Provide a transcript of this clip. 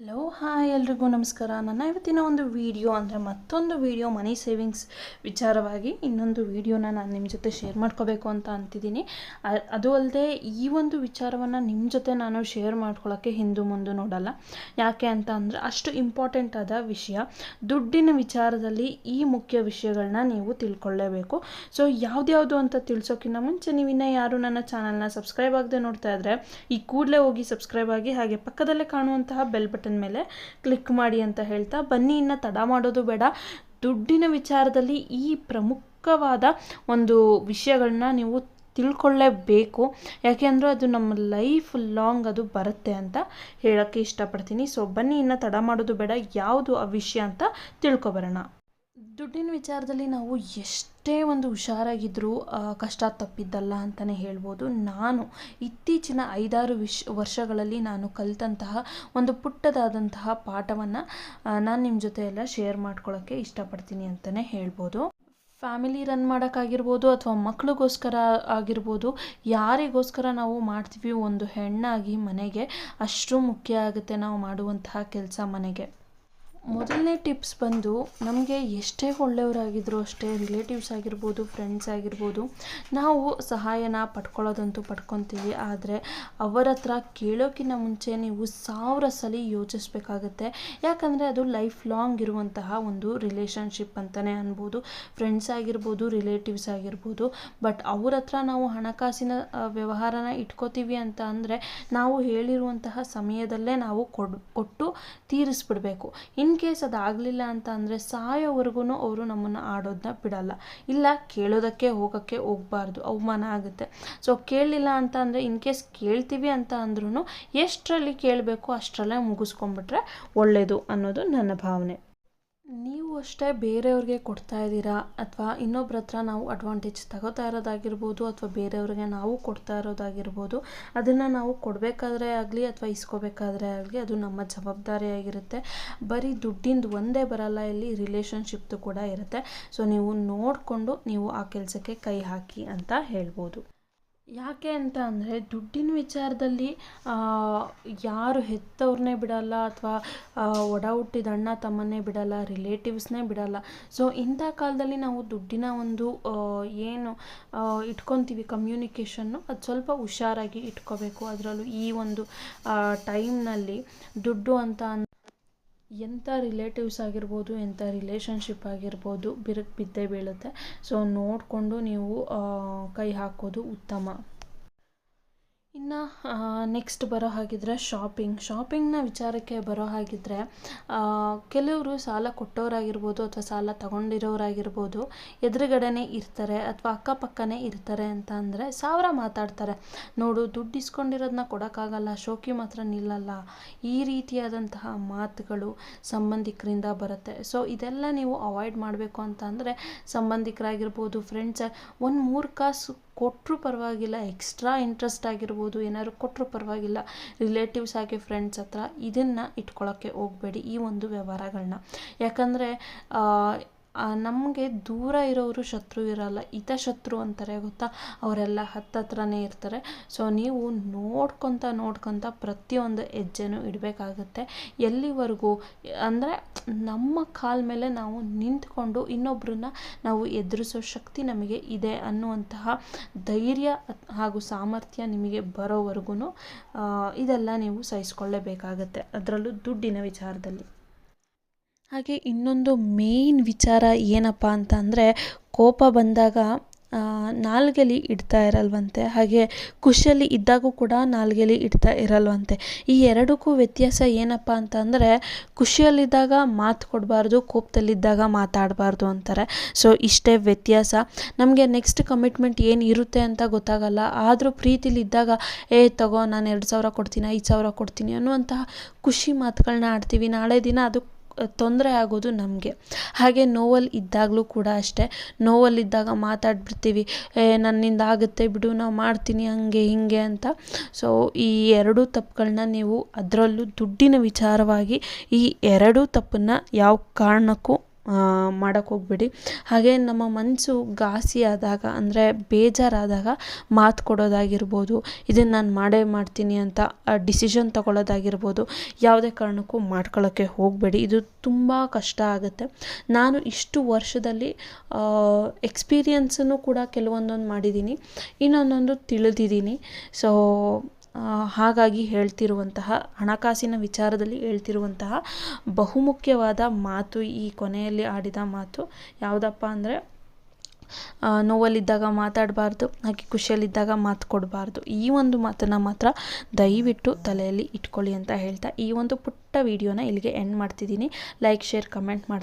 Hello hi ಎಲ್ರಿಗೂ ನಮಸ್ಕಾರ. ನನ್ನ ಇವತ್ತಿನ ಒಂದು ವಿಡಿಯೋ ಅಂದರೆ ಮತ್ತೊಂದು ವಿಡಿಯೋ ಮನಿ ಸೇವಿಂಗ್ಸ್ ವಿಚಾರವಾಗಿ ಇನ್ನೊಂದು ವಿಡಿಯೋನ ನಾನು ನಿಮ್ಮ ಜೊತೆ ಶೇರ್ ಮಾಡ್ಕೋಬೇಕು ಅಂತ ಅಂತಿದ್ದೀನಿ. ಅದು ಅಲ್ಲದೆ ಈ ಒಂದು ವಿಚಾರವನ್ನು ನಿಮ್ಮ ಜೊತೆ ನಾನು ಶೇರ್ ಮಾಡ್ಕೊಳ್ಳೋಕ್ಕೆ ಹಿಂದೂ ಮುಂದೆ ನೋಡಲ್ಲ. ಯಾಕೆ ಅಂತ ಅಂದರೆ ಅಷ್ಟು ಇಂಪಾರ್ಟೆಂಟ್ ಆದ ವಿಷಯ. ದುಡ್ಡಿನ ವಿಚಾರದಲ್ಲಿ ಈ ಮುಖ್ಯ ವಿಷಯಗಳನ್ನ ನೀವು ತಿಳ್ಕೊಳ್ಳೇಬೇಕು ಸೊ ಯಾವ್ದ್ಯಾವುದು ಅಂತ ತಿಳಿಸೋಕ್ಕಿಂತ ಮುಂಚೆ ನೀವು ಇನ್ನೂ ಯಾರು ನನ್ನ ಚಾನಲ್ನ ಸಬ್ಸ್ಕ್ರೈಬ್ ಆಗದೆ ನೋಡ್ತಾ ಇದ್ದರೆ ಈ ಕೂಡಲೇ ಹೋಗಿ ಸಬ್ಸ್ಕ್ರೈಬ್ ಆಗಿ ಹಾಗೆ ಪಕ್ಕದಲ್ಲೇ ಕಾಣುವಂತಹ ಬೆಲ್ ಬಟನ್ ಮೇಲೆ ಕ್ಲಿಕ್ ಮಾಡಿ ಅಂತ ಹೇಳ್ತಾ, ಬನ್ನಿ, ಇನ್ನು ತಡ ಮಾಡೋದು ಬೇಡ. ದುಡ್ಡಿನ ವಿಚಾರದಲ್ಲಿ ಈ ಪ್ರಮುಖವಾದ ಒಂದು ವಿಷಯಗಳನ್ನ ನೀವು ತಿಳ್ಕೊಳ್ಳೇಬೇಕು. ಯಾಕೆ ಅಂದರೆ ಅದು ನಮ್ಮ ಲೈಫ್ ಲಾಂಗ್ ಅದು ಬರುತ್ತೆ ಅಂತ ಹೇಳೋಕ್ಕೆ ಇಷ್ಟಪಡ್ತೀನಿ. ಸೊ ಬನ್ನಿ, ಇನ್ನು ತಡ ಮಾಡೋದು ಬೇಡ. ಯಾವುದು ಆ ವಿಷಯ ಅಂತ ತಿಳ್ಕೊಬರೋಣ ದುಡ್ಡಿನ ವಿಚಾರದಲ್ಲಿ ನಾವು ಎಷ್ಟೇ ಒಂದು ಹುಷಾರಾಗಿದ್ದರೂ ಕಷ್ಟ ತಪ್ಪಿದ್ದಲ್ಲ ಅಂತಲೇ ಹೇಳ್ಬೋದು. ನಾನು ಇತ್ತೀಚಿನ ಐದಾರು ವಿಶ್ ವರ್ಷಗಳಲ್ಲಿ ನಾನು ಕಲಿತಂತಹ ಒಂದು ಪುಟ್ಟದಾದಂತಹ ಪಾಠವನ್ನು ನಾನು ನಿಮ್ಮ ಜೊತೆ ಎಲ್ಲ ಶೇರ್ ಮಾಡ್ಕೊಳ್ಳೋಕ್ಕೆ ಇಷ್ಟಪಡ್ತೀನಿ ಅಂತಲೇ ಹೇಳ್ಬೋದು. ಫ್ಯಾಮಿಲಿ ರನ್ ಮಾಡೋಕ್ಕಾಗಿರ್ಬೋದು ಅಥವಾ ಮಕ್ಕಳಿಗೋಸ್ಕರ ಆಗಿರ್ಬೋದು, ಯಾರಿಗೋಸ್ಕರ ನಾವು ಮಾಡ್ತೀವಿ ಒಂದು ಹೆಣ್ಣಾಗಿ ಮನೆಗೆ ಅಷ್ಟು ಮುಖ್ಯ ಆಗುತ್ತೆ ನಾವು ಮಾಡುವಂತಹ ಕೆಲಸ ಮನೆಗೆ. ಮೊದಲನೇ ಟಿಪ್ಸ್ ಬಂದು ನಮಗೆ ಎಷ್ಟೇ ಒಳ್ಳೆಯವರಾಗಿದ್ದರೂ ಅಷ್ಟೇ ರಿಲೇಟಿವ್ಸ್ ಆಗಿರ್ಬೋದು ಫ್ರೆಂಡ್ಸ್ ಆಗಿರ್ಬೋದು, ನಾವು ಸಹಾಯನ ಪಡ್ಕೊಳ್ಳೋದಂತೂ ಪಡ್ಕೊತೀವಿ. ಆದರೆ ಅವರ ಹತ್ರ ಕೇಳೋಕ್ಕಿಂತ ಮುಂಚೆ ನೀವು ಸಾವಿರ ಸಲ ಯೋಚಿಸ್ಬೇಕಾಗತ್ತೆ. ಯಾಕಂದರೆ ಅದು ಲೈಫ್ ಲಾಂಗ್ ಇರುವಂತಹ ಒಂದು ರಿಲೇಷನ್ಶಿಪ್ ಅಂತಲೇ ಅನ್ಬೋದು. ಫ್ರೆಂಡ್ಸ್ ಆಗಿರ್ಬೋದು ರಿಲೇಟಿವ್ಸ್ ಆಗಿರ್ಬೋದು. ಬಟ್ ಅವ್ರ ಹತ್ರ ನಾವು ಹಣಕಾಸಿನ ವ್ಯವಹಾರನ ಇಟ್ಕೋತೀವಿ ಅಂತ ಅಂದರೆ ನಾವು ಹೇಳಿರುವಂತಹ ಸಮಯದಲ್ಲೇ ನಾವು ಕೊಡ್, ಕೊಟ್ಟು ತೀರಿಸ್ಬಿಡ್ಬೇಕು. ಇನ್ ಕೇಸ್ ಅದಾಗಲಿಲ್ಲ ಅಂತ ಅಂದರೆ ಸಾಯೋವರೆಗೂ ಅವರು ನಮ್ಮನ್ನು ಆಡೋದನ್ನ ಬಿಡಲ್ಲ. ಇಲ್ಲ, ಕೇಳೋದಕ್ಕೆ, ಹೋಗೋಕ್ಕೆ ಹೋಗಬಾರ್ದು. ಅವಮಾನ ಆಗುತ್ತೆ. ಸೊ ಕೇಳಲಿಲ್ಲ ಅಂತ ಅಂದರೆ ಇನ್ ಕೇಸ್ ಕೇಳ್ತೀವಿ ಅಂತ ಅಂದ್ರೂ ಎಷ್ಟರಲ್ಲಿ ಕೇಳಬೇಕು ಅಷ್ಟರಲ್ಲೇ ಮುಗಿಸ್ಕೊಂಡ್ಬಿಟ್ರೆ ಒಳ್ಳೆಯದು ಅನ್ನೋದು ನನ್ನ ಭಾವನೆ. ನೀವು ಅಷ್ಟೇ ಬೇರೆಯವ್ರಿಗೆ ಕೊಡ್ತಾ ಇದ್ದೀರಾ? ಅಥವಾ ಇನ್ನೊಬ್ರ ಹತ್ರ ನಾವು ಅಡ್ವಾಂಟೇಜ್ ತಗೋತಾ ಇರೋದಾಗಿರ್ಬೋದು, ಅಥವಾ ಬೇರೆಯವ್ರಿಗೆ ನಾವು ಕೊಡ್ತಾ ಇರೋದಾಗಿರ್ಬೋದು, ಅದನ್ನು ನಾವು ಕೊಡಬೇಕಾದ್ರೆ ಆಗಲಿ ಅಥವಾ ಇಸ್ಕೋಬೇಕಾದ್ರೆ ಆಗಲಿ ಅದು ನಮ್ಮ ಜವಾಬ್ದಾರಿಯಾಗಿರುತ್ತೆ ಬರೀ ದುಡ್ಡಿಂದು ಒಂದೇ ಬರಲ್ಲ, ಇಲ್ಲಿ ರಿಲೇಷನ್ಶಿಪ್ದು ಕೂಡ ಇರುತ್ತೆ. ಸೊ ನೀವು ನೋಡಿಕೊಂಡು ನೀವು ಆ ಕೆಲಸಕ್ಕೆ ಕೈ ಹಾಕಿ ಅಂತ ಹೇಳ್ಬೋದು. ಯಾಕೆ ಅಂತ ಅಂದರೆ ದುಡ್ಡಿನ ವಿಚಾರದಲ್ಲಿ ಯಾರು ಹೆತ್ತವ್ರನ್ನೇ ಬಿಡಲ್ಲ ಅಥವಾ ಒಡ ಹುಟ್ಟಿದ ಅಣ್ಣ ತಮ್ಮನ್ನೇ ಬಿಡಲ್ಲ ರಿಲೇಟಿವ್ಸ್ನೇ ಬಿಡಲ್ಲ. ಸೊ ಇಂಥ ಕಾಲದಲ್ಲಿ ನಾವು ದುಡ್ಡಿನ ಒಂದು ಏನು ಇಟ್ಕೊತೀವಿ ಕಮ್ಯುನಿಕೇಷನ್ನು ಅದು ಸ್ವಲ್ಪ ಹುಷಾರಾಗಿ ಇಟ್ಕೋಬೇಕು. ಅದರಲ್ಲೂ ಈ ಒಂದು ಟೈಮ್ನಲ್ಲಿ ದುಡ್ಡು ಅಂತ ಎಂಥ ರಿಲೇಟಿವ್ಸ್ ಆಗಿರ್ಬೋದು, ಎಂಥ ರಿಲೇಷನ್ಶಿಪ್ ಆಗಿರ್ಬೋದು, ಬಿರುಕು ಬಿದ್ದೇ ಬೀಳುತ್ತೆ. ಸೊ ನೋಡಿಕೊಂಡು ನೀವು ಕೈ ಹಾಕೋದು ಉತ್ತಮ. ಇನ್ನು ನೆಕ್ಸ್ಟ್ ಬರೋ ಹಾಗಿದ್ರೆ ಶಾಪಿಂಗ್ ಶಾಪಿಂಗ್ನ ವಿಚಾರಕ್ಕೆ ಬರೋ ಹಾಗಿದ್ರೆ ಕೆಲವರು ಸಾಲ ಕೊಟ್ಟವರಾಗಿರ್ಬೋದು ಅಥವಾ ಸಾಲ ತಗೊಂಡಿರೋರಾಗಿರ್ಬೋದು ಎದುರುಗಡೆನೇ ಇರ್ತಾರೆ ಅಥವಾ ಅಕ್ಕಪಕ್ಕನೇ ಇರ್ತಾರೆ ಅಂತ ಅಂದರೆ ಸಾವಿರ ಮಾತಾಡ್ತಾರೆ. ನೋಡು, ದುಡ್ಡು ಇಸ್ಕೊಂಡಿರೋದನ್ನ ಕೊಡೋಕ್ಕಾಗಲ್ಲ, ಶೋಕಿ ಮಾತ್ರ ನಿಲ್ಲಲ್ಲ. ಈ ರೀತಿಯಾದಂತಹ ಮಾತುಗಳು ಸಂಬಂಧಿಕರಿಂದ ಬರುತ್ತೆ. ಸೊ ಇದೆಲ್ಲ ನೀವು ಅವಾಯ್ಡ್ ಮಾಡಬೇಕು ಅಂತ ಅಂದರೆ ಸಂಬಂಧಿಕರಾಗಿರ್ಬೋದು ಫ್ರೆಂಡ್ಸ್ ಒಂದು ಮೂರು ಕಾಸು ಕೊಟ್ಟರು ಪರವಾಗಿಲ್ಲ ಎಕ್ಸ್ಟ್ರಾ ಇಂಟ್ರೆಸ್ಟ್ ಆಗಿರ್ಬೋದು, ಏನಾದ್ರು ಕೊಟ್ಟರು ಪರವಾಗಿಲ್ಲ. ರಿಲೇಟಿವ್ಸ್ ಆಗಿ ಫ್ರೆಂಡ್ಸ್ ಹತ್ರ ಇದನ್ನು ಇಟ್ಕೊಳ್ಳೋಕ್ಕೆ ಹೋಗಬೇಡಿ ಈ ಒಂದು ವ್ಯವಹಾರಗಳನ್ನ ಯಾಕಂದರೆ ನಮಗೆ ದೂರ ಇರೋರು ಶತ್ರು ಇರಲ್ಲ. ಹಿತ ಶತ್ರು ಅಂತಾರೆ ಗೊತ್ತಾ? ಅವರೆಲ್ಲ ಹತ್ತತ್ರನೇ ಇರ್ತಾರೆ. ಸೊ ನೀವು ನೋಡ್ಕೊತ ನೋಡ್ಕೊತ ಪ್ರತಿಯೊಂದು ಹೆಜ್ಜೆನೂ ಇಡಬೇಕಾಗುತ್ತೆ. ಎಲ್ಲಿವರೆಗೂ? ಅಂದರೆ ನಮ್ಮ ಕಾಲ ಮೇಲೆ ನಾವು ನಿಂತ್ಕೊಂಡು ಇನ್ನೊಬ್ಬರನ್ನ ನಾವು ಎದುರಿಸೋ ಶಕ್ತಿ ನಮಗೆ ಇದೆ ಅನ್ನುವಂತಹ ಧೈರ್ಯ ಹಾಗೂ ಸಾಮರ್ಥ್ಯ ನಿಮಗೆ ಬರೋವರೆಗೂ ಇದೆಲ್ಲ ನೀವು ಸಹಿಸ್ಕೊಳ್ಳೇಬೇಕಾಗತ್ತೆ. ಅದರಲ್ಲೂ ದುಡ್ಡಿನ ವಿಚಾರದಲ್ಲಿ. ಹಾಗೆ ಇನ್ನೊಂದು ಮೇಯ್ನ್ ವಿಚಾರ ಏನಪ್ಪ ಅಂತ ಅಂದರೆ ಕೋಪ ಬಂದಾಗ ನಾಲ್ಗೆಲಿ ಇಡ್ತಾ ಇರಲ್ವಂತೆ. ಹಾಗೆ ಖುಷಿಯಲ್ಲಿ ಇದ್ದಾಗೂ ಕೂಡ ನಾಲ್ಗೆಲಿ ಇಡ್ತಾ ಇರಲ್ವಂತೆ. ಈ ಎರಡಕ್ಕೂ ವ್ಯತ್ಯಾಸ ಏನಪ್ಪ ಅಂತ ಅಂದರೆ ಖುಷಿಯಲ್ಲಿದ್ದಾಗ ಮಾತು ಕೊಡಬಾರ್ದು, ಕೋಪದಲ್ಲಿದ್ದಾಗ ಮಾತಾಡಬಾರ್ದು ಅಂತಾರೆ. ಸೊ ಇಷ್ಟೇ ವ್ಯತ್ಯಾಸ. ನಮಗೆ ನೆಕ್ಸ್ಟ್ ಕಮಿಟ್ಮೆಂಟ್ ಏನು ಇರುತ್ತೆ ಅಂತ ಗೊತ್ತಾಗಲ್ಲ. ಆದರೂ ಪ್ರೀತಿಲಿದ್ದಾಗ, ಏ, ತಗೋ, ನಾನು ಎರಡು ಸಾವಿರ ಕೊಡ್ತೀನಿ, ಐದು ಸಾವಿರ ಕೊಡ್ತೀನಿ ಅನ್ನುವಂತಹ ಖುಷಿ ಮಾತುಗಳನ್ನ ಆಡ್ತೀವಿ. ನಾಳೆ ದಿನ ಅದು ತೊಂದರೆ ಆಗೋದು ನಮಗೆ. ಹಾಗೆ ನೋವಲ್ಲಿ ಇದ್ದಾಗಲೂ ಕೂಡ ಅಷ್ಟೇ. ನೋವಲ್ಲಿದ್ದಾಗ ಮಾತಾಡ್ಬಿಡ್ತೀವಿ, ಏ, ನನ್ನಿಂದ ಆಗುತ್ತೆ ಬಿಡು, ನಾವು ಮಾಡ್ತೀನಿ ಹಂಗೆ, ಹಿಂಗೆ ಅಂತ. ಸೊ ಈ ಎರಡೂ ತಪ್ಪುಗಳನ್ನ ನೀವು ಅದರಲ್ಲೂ ದುಡ್ಡಿನ ವಿಚಾರವಾಗಿ ಈ ಎರಡೂ ತಪ್ಪನ್ನು ಯಾವ ಕಾರಣಕ್ಕೂ ಮಾಡೋಕ್ಕೆ ಹೋಗ್ಬೇಡಿ. ಹಾಗೆ ನಮ್ಮ ಮನಸ್ಸು ಘಾಸಿ ಆದಾಗ ಅಂದರೆ ಬೇಜಾರಾದಾಗ ಮಾತು ಕೊಡೋದಾಗಿರ್ಬೋದು, ಇದನ್ನು ನಾನು ಮಾಡೇ ಮಾಡ್ತೀನಿ ಅಂತ ಡಿಸಿಷನ್ ತಗೊಳ್ಳೋದಾಗಿರ್ಬೋದು, ಯಾವುದೇ ಕಾರಣಕ್ಕೂ ಮಾಡ್ಕೊಳ್ಳೋಕ್ಕೆ ಹೋಗಬೇಡಿ. ಇದು ತುಂಬ ಕಷ್ಟ ಆಗುತ್ತೆ. ನಾನು ಇಷ್ಟು ವರ್ಷದಲ್ಲಿ ಎಕ್ಸ್ಪೀರಿಯನ್ಸನ್ನು ಕೂಡ ಕೆಲವೊಂದೊಂದು ಮಾಡಿದ್ದೀನಿ. ಇನ್ನೊಂದೊಂದು ತಿಳಿದಿದ್ದೀನಿ. ಸೊ ಹಾಗಾಗಿ ಹೇಳ್ತಿರುವಂತಹ, ಹಣಕಾಸಿನ ವಿಚಾರದಲ್ಲಿ ಹೇಳ್ತಿರುವಂತಹ ಬಹುಮುಖ್ಯವಾದ ಮಾತು ಈ ಕೊನೆಯಲ್ಲಿ ಆಡಿದ ಮಾತು ಯಾವುದಪ್ಪ ಅಂದರೆ ನೋವಲ್ಲಿದ್ದಾಗ ಮಾತಾಡಬಾರ್ದು, ಹಾಗೆ ಖುಷಿಯಲ್ಲಿದ್ದಾಗ ಮಾತು ಕೊಡಬಾರ್ದು. ಈ ಒಂದು ಮಾತನ್ನು ಮಾತ್ರ ದಯವಿಟ್ಟು ತಲೆಯಲ್ಲಿ ಇಟ್ಕೊಳ್ಳಿ ಅಂತ ಹೇಳ್ತಾ ಈ ಒಂದು ಪುಟ್ಟ ವಿಡಿಯೋನ ಇಲ್ಲಿಗೆ ಎಂಡ್ ಮಾಡ್ತಿದ್ದೀನಿ. ಲೈಕ್ ಶೇರ್ ಕಮೆಂಟ್ ಮಾಡ್ತಾ